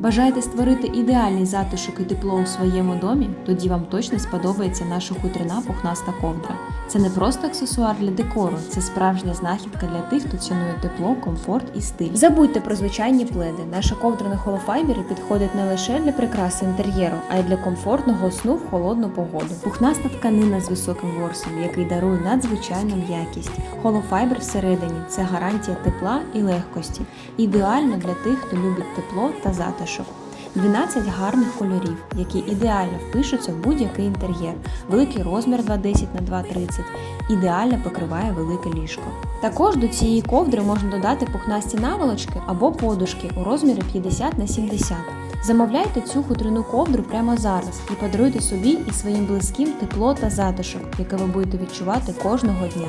Бажаєте створити ідеальний затишок і тепло у своєму домі? Тоді вам точно сподобається наша хутряна пухнаста ковдра. Це не просто аксесуар для декору, це справжня знахідка для тих, хто цінує тепло, комфорт і стиль. Забудьте про звичайні пледи. Наша ковдра на холофайбері підходить не лише для прикраси інтер'єру, а й для комфортного сну в холодну погоду. Пухнаста тканина з високим ворсом, який дарує надзвичайну м'якість. Холофайбер всередині це гарантія тепла і легкості. Ідеально для тих, хто любить тепло та затишок. 12 гарних кольорів, які ідеально впишуться в будь-який інтер'єр. Великий розмір 210 на 230 ідеально покриває велике ліжко. Також до цієї ковдри можна додати пухнасті наволочки або подушки у розмірі 50 на 70. Замовляйте цю хутряну ковдру прямо зараз і подаруйте собі і своїм близьким тепло та затишок, яке ви будете відчувати кожного дня.